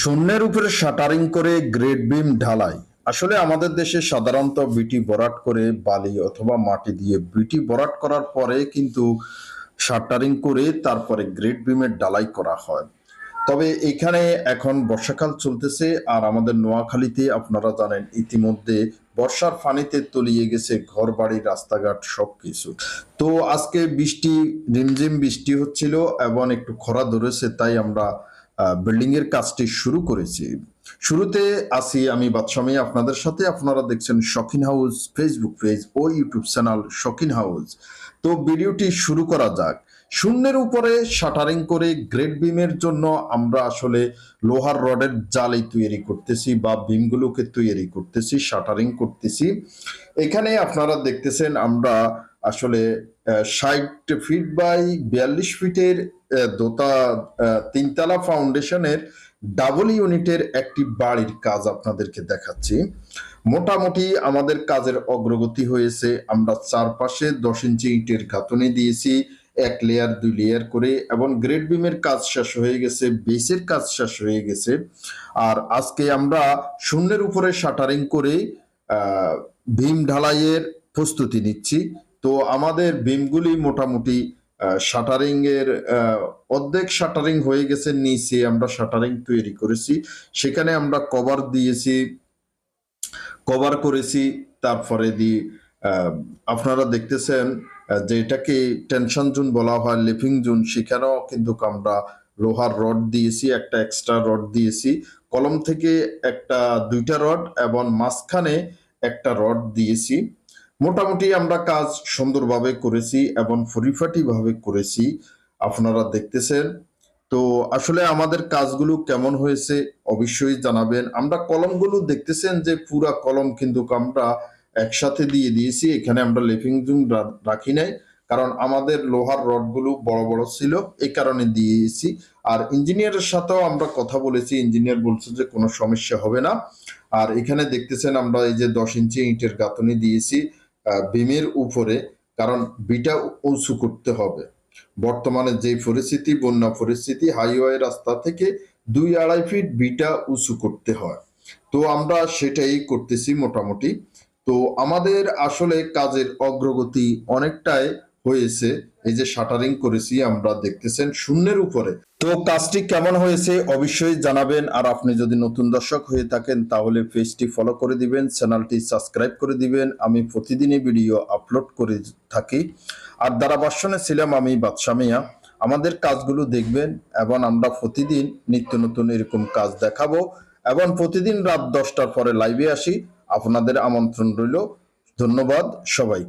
শূন্যের উপরে শাটারিং করে গ্রেড বিম ঢালাই। আসলে আমাদের দেশে সাধারণত বিটি বরাট করে বালি অথবা মাটি দিয়ে বিটি বরাট করার পরে কিন্তু শাটারিং করে তারপরে গ্রেড বিমের ঢালাই করা হয়। তবে এখানে এখন বর্ষাকাল চলতেছে আর আমাদের নোয়াখালীতে আপনারা জানেন ইতিমধ্যে বর্ষার ফানিতে তলিয়ে গেছে ঘর বাড়ি রাস্তাঘাট সব কিছু তো আজকে বৃষ্টি, রিমঝিম বৃষ্টি হচ্ছিল এবং একটু খরা ধরেছে, তাই আমরা বিল্ডিং এর কাজটি শুরু করেছি। শুরুতে আসি আমি বাদশামী, আপনাদের সাথে আপনারা দেখছেন শখিন হাউস ফেসবুক পেজ ও ইউটিউব চ্যানেল শখিন হাউস। তো ভিডিওটি শুরু করা যাক। শূন্যের উপরে শাটারিং করে গ্রেড বিমের জন্য আমরা আসলে লোহার রডের জালি তৈরি করতেছি বা বিমগুলোকে তৈরি করতেছি শাটারিং করতেছি। এখানে আপনারা দেখতেছেন আমরা আসলে ষাট ফিট বাই বিয়াল্লিশ ফিটের দোতা তিনতলা ফাউন্ডেশনের ডাবল ইউনিটের একটি বাড়ির কাজ আপনাদেরকে দেখাচ্ছি। মোটামুটি আমাদের কাজের অগ্রগতি হয়েছে। আমরা চারপাশে দশ ইঞ্চি ইটের গাঁথনি দিয়েছি, এক লেয়ার দুই লেয়ার করে এবং গ্রেড বিমের কাজ শেষ হয়ে গেছে বেসের কাজ শেষ হয়ে গেছে। আর আজকে আমরা শূন্যের উপরে শাটারিং করে ভীম ঢালাইয়ের প্রস্তুতি নিচ্ছি। তো আমাদের ভীমগুলি মোটামুটি শাটারিং এর অর্ধেক শাটারিং হয়ে গেছে নিচে আমরা শাটারিং তৈরি করেছি। সেখানে আমরা কভার দিয়েছি কভার করেছি তারপরে আহ, আপনারা দেখতেছেন যে এটাকে টেনশন জোন বলা হয় লিফিং জোন। সেখানেও কিন্তু আমরা লোহার রড দিয়েছি একটা এক্সট্রা রড দিয়েছি। কলম থেকে একটা দুইটা রড এবং মাঝখানে একটা রড দিয়েছি। মোটামুটি আমরা কাজ সুন্দরভাবে করেছি এবং পরিপাটি ভাবে করেছি, আপনারা দেখতেছেন। তো আসলে আমাদের কাজগুলো কেমন হয়েছে অবশ্যই জানাবেন। আমরা কলমগুলো দেখতেছেন যে পুরা কলম কিন্তু আমরা একসাথে দিয়ে দিয়েছি, এখানে আমরা লেফিং জুম রাখি নাই। কারণ আমাদের লোহার রডগুলো বড় বড় ছিল, এই কারণে দিয়েছি। আর ইঞ্জিনিয়ারের সাথেও আমরা কথা বলেছি, ইঞ্জিনিয়ার বলছে যে কোনো সমস্যা হবে না। আর এখানে দেখতেছেন আমরা এই যে দশ ইঞ্চি ইটের গাঁথনি দিয়েছি। বিমের উপরে, কারণ বিটা উঁচু করতে হবে। বর্তমানে যে পরিস্থিতি, বন্যা পরিস্থিতি, হাইওয়ে রাস্তা থেকে দুই আড়াই ফিট বিটা উঁচু করতে হয়। তো আমরা সেটাই করতেছি মোটামুটি। তো আমাদের আসলে কাজের অগ্রগতি অনেকটাই হয়েছে, এই যে শাটারিং করেছি আমরা, দেখতেছেন শূন্যের উপরে। তো কাজটি কেমন হয়েছে অবশ্যই জানাবেন, আর আপনি যদি নতুন দর্শক হয়ে থাকেন তাহলে পেজটি ফলো করে দিবেন চ্যানেলটি সাবস্ক্রাইব করে দিবেন। আমি প্রতিদিনই ভিডিও আপলোড করে থাকি। আর ধারাভাষণে ছিলাম, আমি বাদশা মিয়া। আমাদের কাজগুলো দেখবেন, এবং আমরা প্রতিদিন নিত্য নতুন এরকম কাজ দেখাবো। এবং প্রতিদিন রাত দশটার পরে লাইভে আসি। আপনাদের আমন্ত্রণ রইল। ধন্যবাদ সবাই